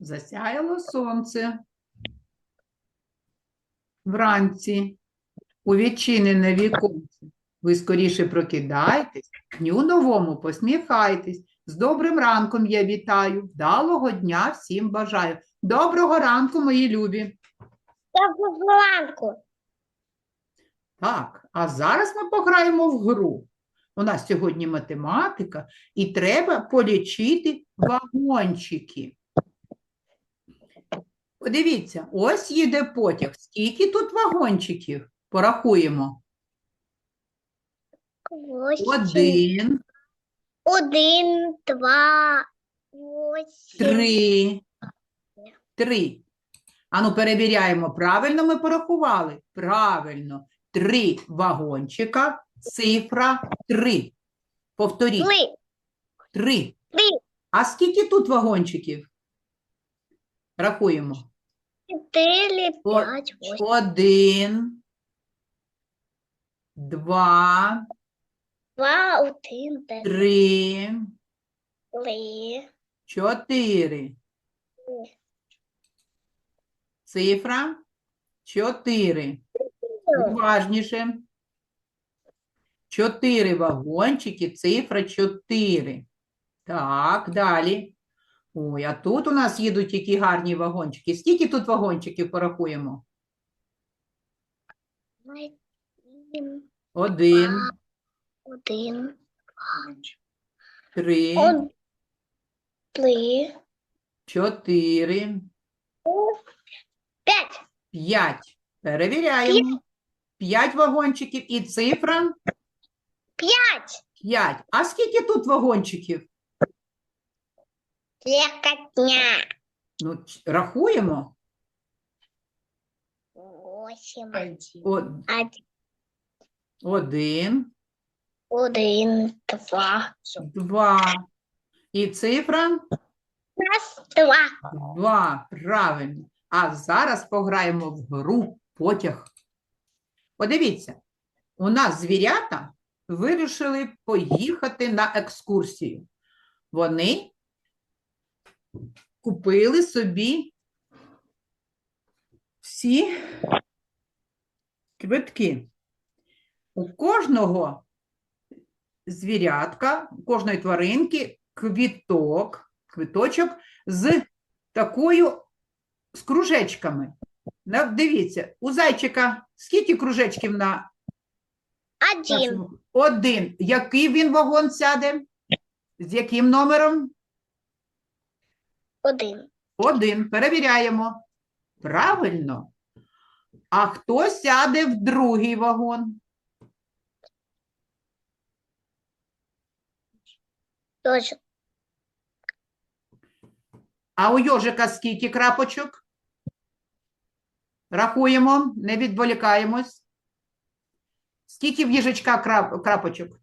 Засяяло сонце. Вранці у відчинене віконце. Ви скоріше прокидайтесь, дню новому посміхайтесь. З добрим ранком я вітаю. Вдалого дня всім бажаю. Доброго ранку, мої любі. Доброго ранку. Так, а зараз ми пограємо в гру. У нас сьогодні математика, і треба полічити вагончики. Подивіться, ось їде потяг. Скільки тут вагончиків? Порахуємо. Один, Один, два, восемь. три. Три. Ану, перевіряємо, правильно ми порахували? Правильно. Три вагончика, цифра три. Повторіть. Три. Три. Три. А скільки тут вагончиків? Рахуємо. Четыре, О- пять, восемь. Один, два, Два, один, три, три, три. чотири. Цифра чотири. Уважніше. Чотири вагончики, цифра чотири. Так, далі. Ой, а тут у нас їдуть які гарні вагончики. Скільки тут вагончиків порахуємо? Один, Один, один, три, три, чотири, пять. п'ять. Перевіряємо. П'ять вагончиків і цифра Пять. п'ять. А скільки тут вагончиків? Легкотня. Ну, ч- рахуємо. Восемь. О- Один, Один, один, два. два. І цифра Раз, два. два. Правильно. А зараз пограємо в гру потяг. Подивіться, у нас звірята вирішили поїхати на екскурсію. Вони купили собі всі квитки. У кожного звірятка, у кожної тваринки квіток, квиточок з такою з кружечками. Дивіться, у зайчика скільки кружечків на Один. Один. Який він вагон сяде? З яким номером? Один. Один. Перевіряємо. Правильно. А хто сяде в другий вагон? Точно. А у йожика скільки крапочок? Рахуємо, не відволікаємось. Скільки в їжачка крап- крапочок?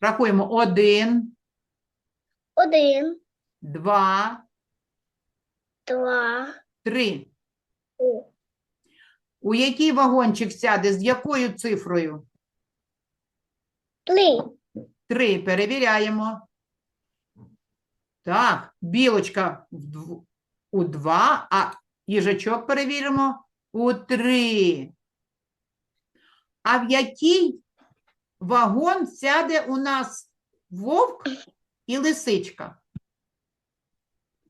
Рахуємо. Один, Один, два, два, три. три. У який вагончик сяде? З якою цифрою? Три. Три. Перевіряємо. Так, білочка у два, а їжачок перевіримо у три. А в який вагон сяде у нас вовк і лисичка?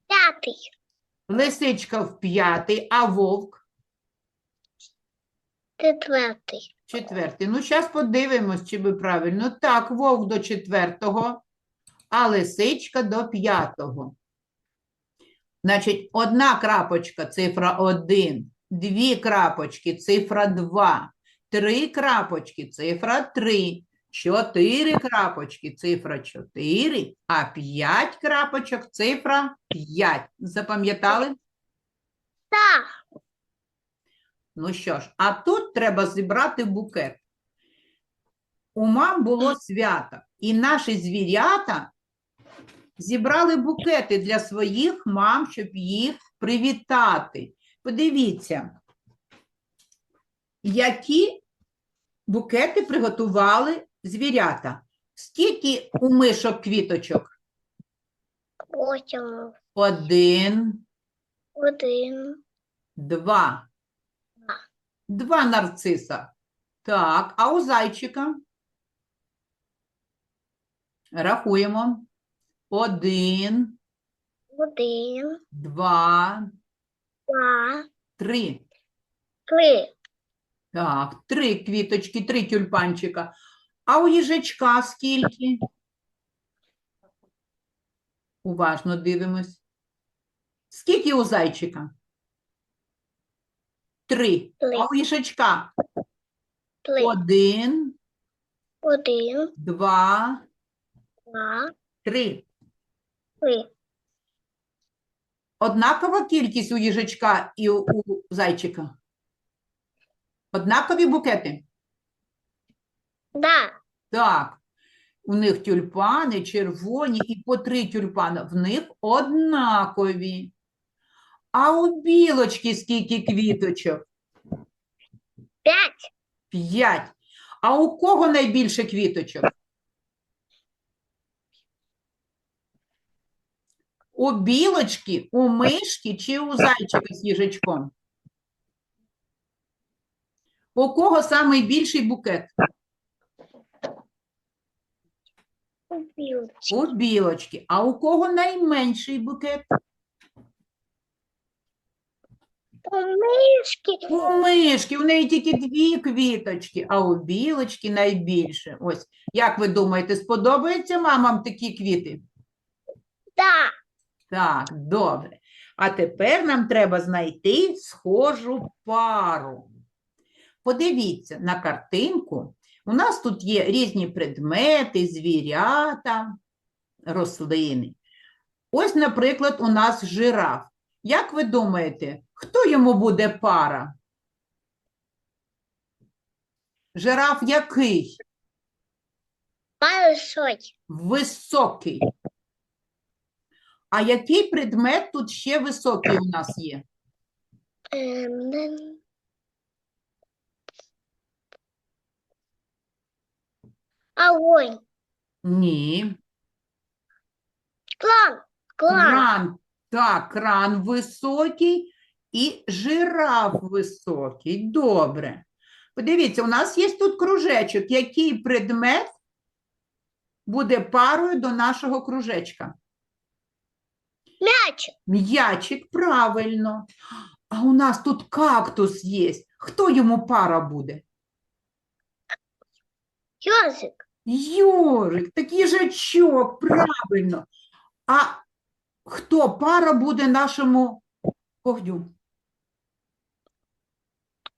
Пятый. Лисичка в п'ятий, а вовк Четвертый. четвертий. Ну, зараз подивимось, чи ви правильно. Так, вовк до четвертого, а лисичка до п'ятого. Значить, одна крапочка цифра 1, дві крапочки цифра 2, три крапочки цифра 3, чотири крапочки цифра 4, а п'ять крапочок цифра 5. Запам'ятали? Так. Ну що ж, а тут треба зібрати букет. У мам було свято, і наші звірята зібрали букети для своїх мам, щоб їх привітати. Подивіться, які букети приготували звірята. Скільки у мишок квіточок? Потім Один, один, два. Два. Два нарциса. Так, а у зайчика? Рахуємо. Один, один, два, два, три. три. Так, три квіточки, три тюльпанчика. А у їжачка скільки? Уважно дивимось. Скільки у зайчика? Три. Три. А у їжачка? Три. Один, Один, два, два, три. три. Однакова кількість у їжачка і у, у зайчика? Однакові букети? Да. Так, у них тюльпани червоні і по три тюльпани. В них однакові. А у білочки скільки квіточок? П'ять. П'ять. А у кого найбільше квіточок? У білочки, у мишки чи у зайчика з їжачком? У кого самий більший букет? Убил. У білочки. А у кого найменший букет? У мишки. У мишки, у неї тільки дві квіточки, а у білочки найбільше. Ось, як ви думаєте, сподобаються мамам такі квіти? Да. Так, добре. А тепер нам треба знайти схожу пару. Подивіться на картинку. У нас тут є різні предмети, звірята, рослини. Ось, наприклад, у нас жираф. Як ви думаєте, хто йому буде пара? Жираф який? Большой. Високий. А який предмет тут ще високий у нас є? Огонь. Ні. Клан. Клан. Кран. Так, кран високий і жираф високий. Добре. Подивіться, у нас є тут кружечок. Який предмет буде парою до нашого кружечка? Мяч. М'ячик, правильно. А у нас тут кактус є. Хто йому пара буде? Ёжик. Йорик, так їжачок, правильно. А хто пара буде нашому когдю?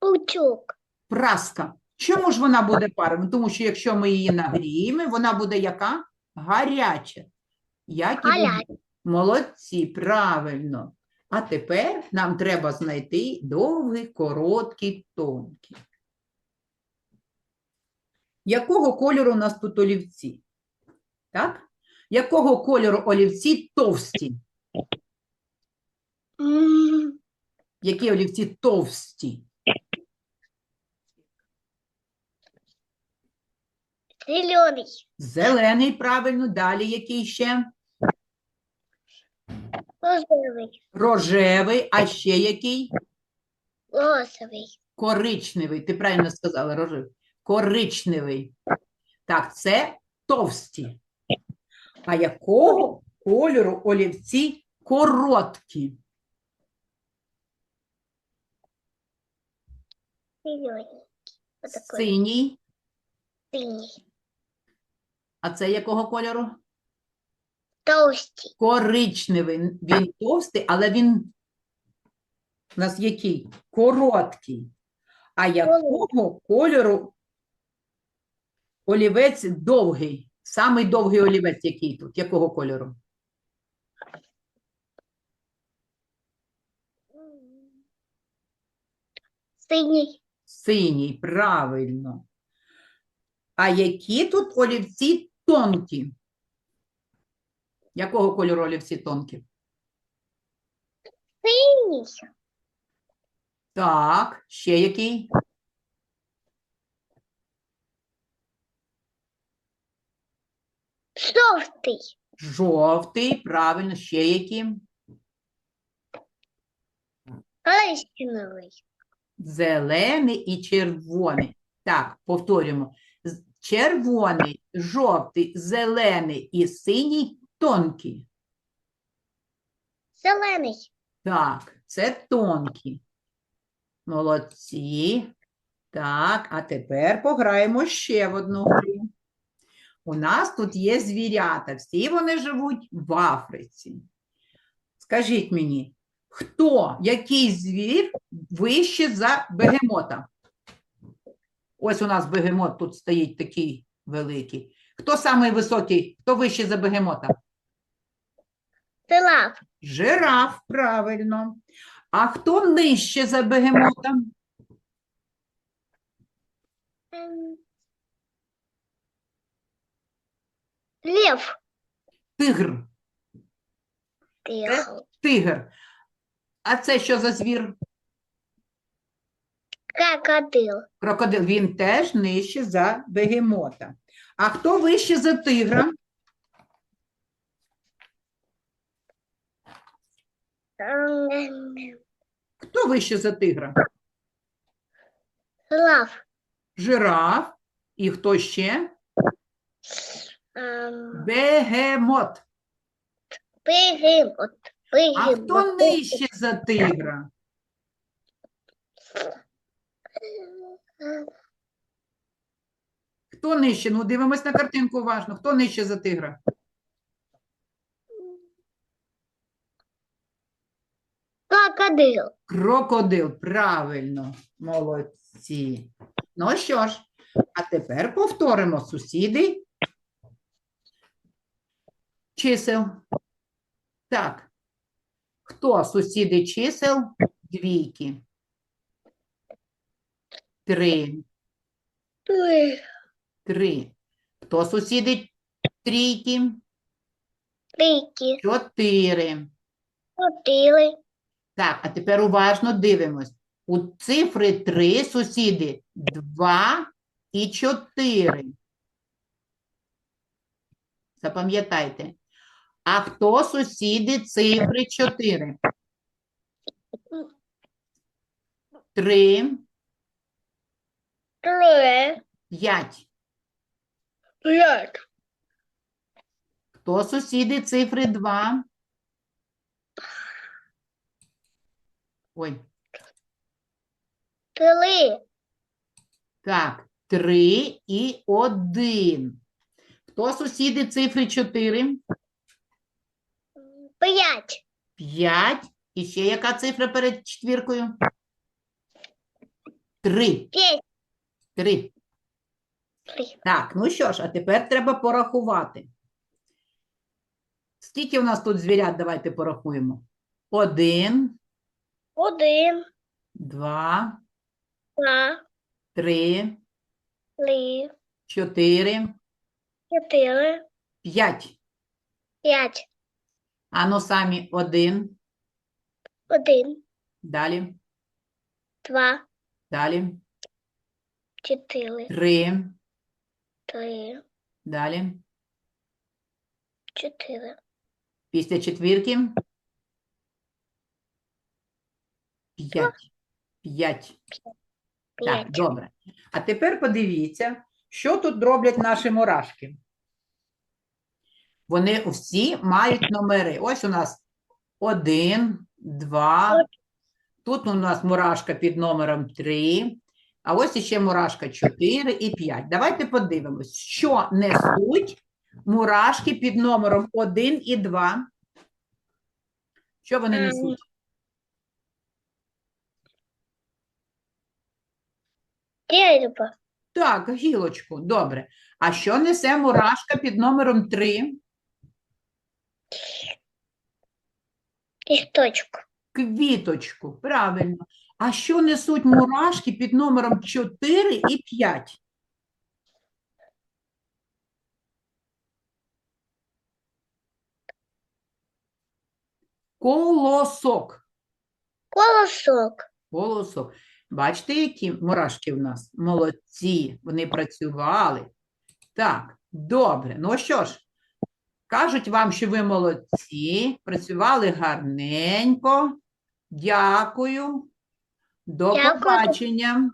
Утюг. Праска. Чому ж вона буде парою? Тому що якщо ми її нагріємо, вона буде яка? Гаряча. Як і Гаряча. Молодці, правильно. А тепер нам треба знайти довгий, короткий, тонкий Якого кольору у нас тут олівці? Так? Якого кольору олівці товсті? М, Які олівці товсті? Зеленый. Зелений, правильно. Далі який ще? Розовый. Рожевий, а ще який? Розовый. Коричневий. Ти правильно сказала, рожевий. Коричневий. Так, це товсті. А якого кольору олівці короткі? Вот Синій. А це якого кольору? Толстый. Коричневий. Він товстий, але він у нас який? Короткий. А якого кольору олівець довгий? Самий довгий олівець який тут? Якого кольору? М. Синий. Синій, правильно. А які тут олівці тонкі? Якого кольору олівці тонкі? Синий. Так, ще який? Желтый. Жовтий, правильно, ще які? Коричневий. Зелений і червоний. Так, повторюємо. Червоний, жовтий, зелений і синій тонкі. Зелений. Так, це тонкі. Молодці. Так, а тепер пограємо ще в одну гру. У нас тут є звірята, всі вони живуть в Африці. Скажіть мені, хто, який звір вище за бегемота? Ось у нас бегемот тут стоїть такий великий. Хто самий високий, хто вище за бегемота? Силав. Жираф, правильно. А хто нижче за бегемота? Ем, Лев. Тигр. Тигр. Тигр. А це що за звір? Крокодил. Крокодил. Він теж нижче за бегемота. А хто вище за тигра? Хто вище за тигра? Лав. Жираф. І хто ще? Ем, Бегемот. Бегемот. А хто нижче за тигра? Хто нижче? Ну, дивимось на картинку уважно. Хто нижче за тигра? Крокодил. Крокодил, правильно, молодці. Ну що ж, а тепер повторимо сусіди чисел. Так, хто сусіди чисел? Двійки. Три. Три. Три. Хто сусіди трійки? Трики. Чотири. Чотири. Так, а тепер уважно дивимось. У цифри 3 сусіди 2 і 4. Запам'ятайте. А хто сусіди цифри 4? 3, Три. 5. П'ять. Хто сусіди цифри 2? Ой, Три. так, 3 і 1. Хто сусіди цифри 4? П'ять. 5. І ще яка цифра перед четвіркою? 3. П'ять. 3. Три. Так, ну що ж, а тепер треба порахувати. Скільки у нас тут звірят? Давайте порахуємо. Один, Один. два, Два. три, Три. чотири, Чотири. п'ять. П'ять. Ану самі один, Один. далі, Два. далі, Чотири. три, Три. далі. Чотири. Після четвірки. П'ять. П'ять. Так, добре. А тепер подивіться, що тут роблять наші мурашки. Вони всі мають номери. Ось у нас один, два. Тут у нас мурашка під номером три. А ось іще мурашка 4 і 5. Давайте подивимось, що несуть мурашки під номером 1 і 2. Що вони Ем, несуть? Дерево. Так, гілочку, добре. А що несе мурашка під номером 3? Листочку. Квіточку, правильно. А що несуть мурашки під номером 4 і 5? Колосок. Колосок. Колосок. Бачите, які мурашки в нас? Молодці, вони працювали. Так, добре. Ну що ж, Кажуть вам, що ви молодці, працювали гарненько. Дякую. До Дякую. побачення.